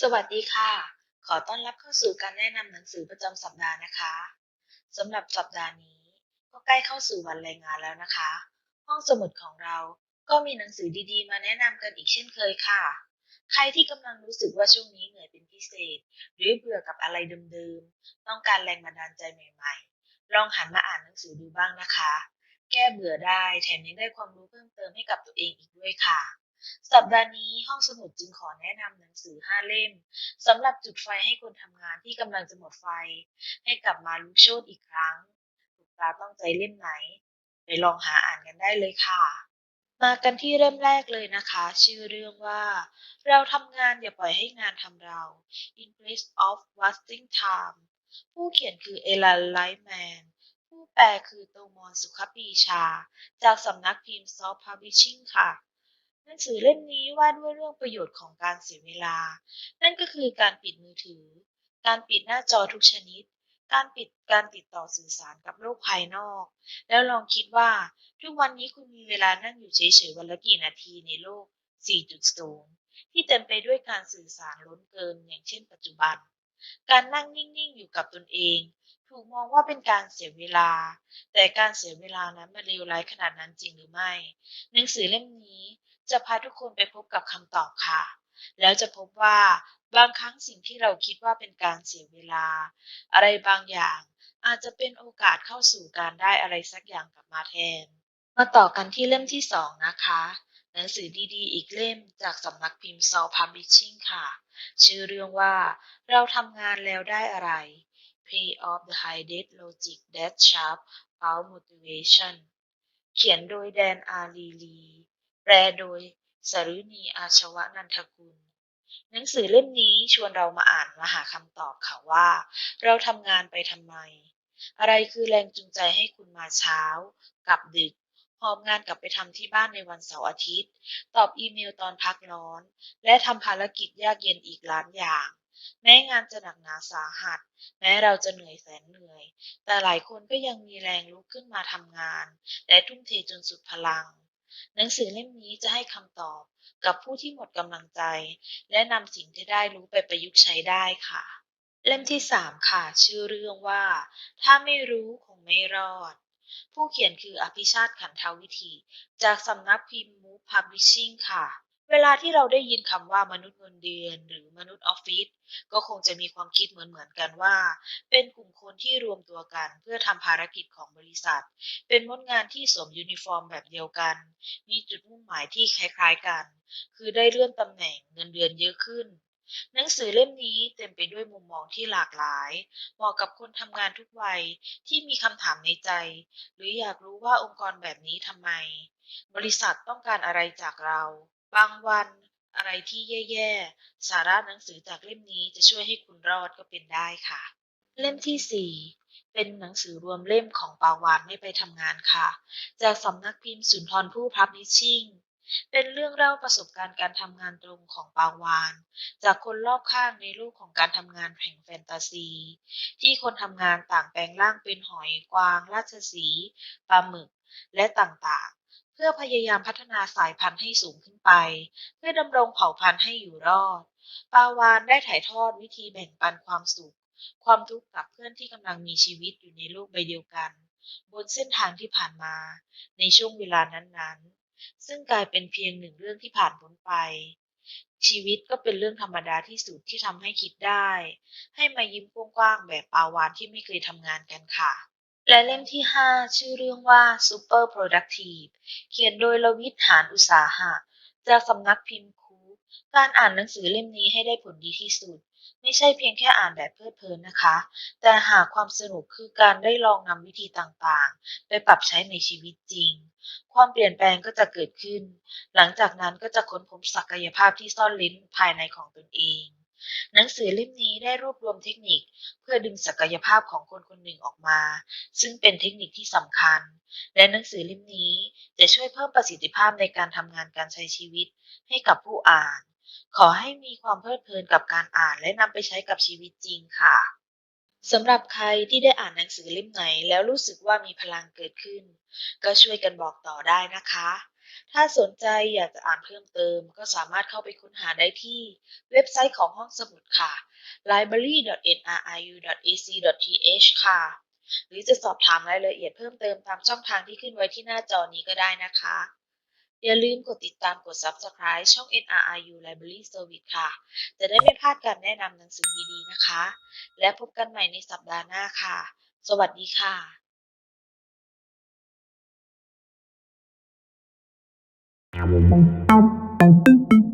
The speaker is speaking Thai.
สวัสดีค่ะ ขอต้อนรับเข้าสู่การแนะนำหนังสือประจำสัปดาห์นะคะสำหรับสัปดาห์นี้ ก็ใกล้เข้าสู่วันแรงงานแล้วนะคะ ห้องสมุดของเราก็มีหนังสือดีๆ มาแนะนำกันอีกเช่นเคยค่ะ ใครที่กำลังรู้สึกว่าช่วงนี้เหนื่อยเป็นพิเศษ หรือเบื่อกับอะไรเดิมๆ ต้องการแรงบันดาลใจใหม่ๆ ลองหันมาอ่านหนังสือดูบ้างนะคะ ก้เบื่อได้ แถมยังได้ความรู้เพิ่มเติมให้กับตัวเองอีกด้วยค่ะ สัปดาห์นี้ห้องสมุดจึงขอแนะนำหนังสือ 5 เล่มสำหรับจุดไฟให้คนทำงานที่กำลังจะหมดไฟ ให้กลับมาลุกโชนอีกครั้งถูกตาต้องใจเล่มไหน ไปลองหาอ่านกันได้เลยค่ะ มากันที่เริ่มแรกเลยนะคะ ชื่อเรื่องว่า เราทำงานอย่าปล่อยให้งานทำเรา In place of wasting time ผู้เขียนคือเอลันไลแมน ผู้แปลคือโตมอนสุขปีชา จากสำนักพิมพ์ซอฟต์พับลิชชิ่งค่ะ หนังสือเล่มนี้ว่าด้วยเรื่องประโยชน์ของการเสียเวลา นั่นก็คือการปิดมือถือ การปิดหน้าจอทุกชนิด การปิดการติดต่อสื่อสารกับโลกภายนอก แล้วลองคิดว่าทุกวันนี้คุณมีเวลานั่งอยู่เฉยๆวันละกี่นาทีในโลก 4.0 ที่เต็มไปด้วยการสื่อสารล้นเกินอย่างเช่นปัจจุบันการนั่งนิ่ง ๆ อยู่กับตนเอง ถูกมองว่าเป็นการเสียเวลา แต่การเสียเวลานั้นมันเลวร้ายขนาดนั้นจริงหรือไม่ หนังสือเล่มนี้จะพาทุกคนไปพบกับคำตอบค่ะ แล้วจะพบว่าบางครั้งสิ่งที่เราคิดว่าเป็นการเสียเวลา อะไรบางอย่างอาจจะเป็นโอกาสเข้าสู่การได้อะไรสักอย่างกลับมาแทน มาต่อกันที่เล่มที่สองนะคะ หนังสือดีๆ อีกเล่มจากสำนักพิมพ์ Soul Publishing ค่ะ ชื่อเรื่องว่าเราทำงานแล้วได้อะไร Pay off the hidden logic that sharp our motivation เขียนโดยแดนอารีลี แปลโดยสรุณีอาชวนันทกุล หนังสือเล่มนี้ชวนเรามาอ่านมาหาคำตอบค่ะว่า เราทำงานไปทำไม อะไรคือแรงจูงใจให้คุณมาเช้า กลับดึกหอบงานกลับไปทำที่บ้านในวันเสาร์อาทิตย์ ตอบอีเมลตอนพักร้อน และทำภารกิจยากเย็นอีกล้านอย่าง แม้งานจะหนักหนาสาหัส แม้เราจะเหนื่อยแสนเหนื่อย แต่หลายคนก็ยังมีแรงลุกขึ้นมาทำงาน และทุ่มเทจนสุดพลัง หนังสือเล่มนี้จะให้คำตอบกับผู้ที่หมดกำลังใจ และนำสิ่งที่ได้รู้ไปประยุกต์ใช้ได้ค่ะ เล่มที่ 3 ค่ะ ชื่อเรื่องว่า ถ้าไม่รู้คงไม่รอด ผู้เขียนคืออภิชาติขันธวิธี จากสำนักพิมพ์มูฟพับลิชชิ่งค่ะ เวลาที่เราได้ยินคำว่ามนุษย์เงินเดือนหรือมนุษย์ออฟฟิศก็คงจะมีความคิดเหมือนๆกันว่า เป็นกลุ่มคนที่รวมตัวกันเพื่อทำภารกิจของบริษัท เป็นมดงานที่สวมยูนิฟอร์มแบบเดียวกัน มีจุดมุ่งหมายที่คล้ายๆกัน คือได้เลื่อนตำแหน่งเงินเดือนเยอะขึ้น หนังสือเล่มนี้เต็มไปด้วยมุมมองที่หลากหลายเหมาะกับคนทำงานทุกวัยที่มีคำถามในใจ หรืออยากรู้ว่าองค์กรแบบนี้ทำไมบริษัทต้องการอะไรจากเรา บางวันอะไรที่แย่ๆ สาระหนังสือจากเล่มนี้จะช่วยให้คุณรอดก็เป็นได้ค่ะ เล่มที่ 4 เป็นหนังสือรวมเล่มของปาวานไม่ไปทำงานค่ะ จากสำนักพิมพ์สุนทรภู่พับลิชชิ่ง เป็นเรื่องเล่าประสบการณ์การทำงานตรงของปาวาน จากคนรอบข้างในโลกของการทำงานแห่งแฟนตาซี ที่คนทำงานต่างแปลงร่างเป็นหอยกวาง ราชสีปลาหมึก และต่างๆ เพื่อพยายามพัฒนาสายพันธุ์ให้สูงขึ้นไป เพื่อดำรงเผ่าพันธุ์ให้อยู่รอด ปาวานได้ถ่ายทอดวิธีแบ่งปันความสุข ความทุกข์กับเพื่อนที่กำลังมีชีวิตอยู่ในโลกใบเดียวกัน บนเส้นทางที่ผ่านมา ในช่วงเวลานั้นๆ ซึ่งกลายเป็นเพียงหนึ่งเรื่องที่ผ่านพ้นไป ชีวิตก็เป็นเรื่องธรรมดาที่สุดที่ทำให้คิดได้ ให้มายิ้มกว้างๆแบบปาวานที่ไม่เคยทำงานกันค่ะ และเล่มที่ 5 ชื่อเรื่องว่า Super Productive เขียนโดยลวิทหานอุตสาหะ จากสำนักพิมพ์คูการอ่านหนังสือเล่มนี้ให้ได้ผลดีที่สุด ไม่ใช่เพียงแค่อ่านแบบเพลิดเพลินนะคะ แต่หากความสนุกคือการได้ลองนำวิธีต่างๆ ไปปรับใช้ในชีวิตจริง ความเปลี่ยนแปลงก็จะเกิดขึ้น หลังจากนั้นก็จะค้นพบศักยภาพที่ซ่อนลิ้นภายในของตนเอง หนังสือเล่มนี้ได้รวบรวมเทคนิคเพื่อดึงศักยภาพของคนคนหนึ่งออกมา ซึ่งเป็นเทคนิคที่สำคัญ และหนังสือเล่มนี้จะช่วยเพิ่มประสิทธิภาพในการทำงานการใช้ชีวิตให้กับผู้อ่าน ขอให้มีความเพลิดเพลินกับการอ่านและนำไปใช้กับชีวิตจริงค่ะสำหรับใครที่ได้อ่านหนังสือเล่มไหนแล้วรู้สึกว่ามีพลังเกิดขึ้น ก็ช่วยกันบอกต่อได้นะคะ ถ้าสนใจอยากจะอ่านเพิ่มเติม ก็สามารถเข้าไปค้นหาได้ที่เว็บไซต์ของห้องสมุดค่ะ library.nriu.ac.th ค่ะ หรือจะสอบถามรายละเอียดเพิ่มเติมตามช่องทางที่ขึ้นไว้ที่หน้าจอนี้ก็ได้นะคะ อย่าลืมกดติดตามกด Subscribe ช่อง NRIU Library Service ค่ะ จะได้ไม่พลาดการแนะนำหนังสือดีๆนะคะ และพบกันใหม่ในสัปดาห์หน้าค่ะ สวัสดีค่ะ Thank you.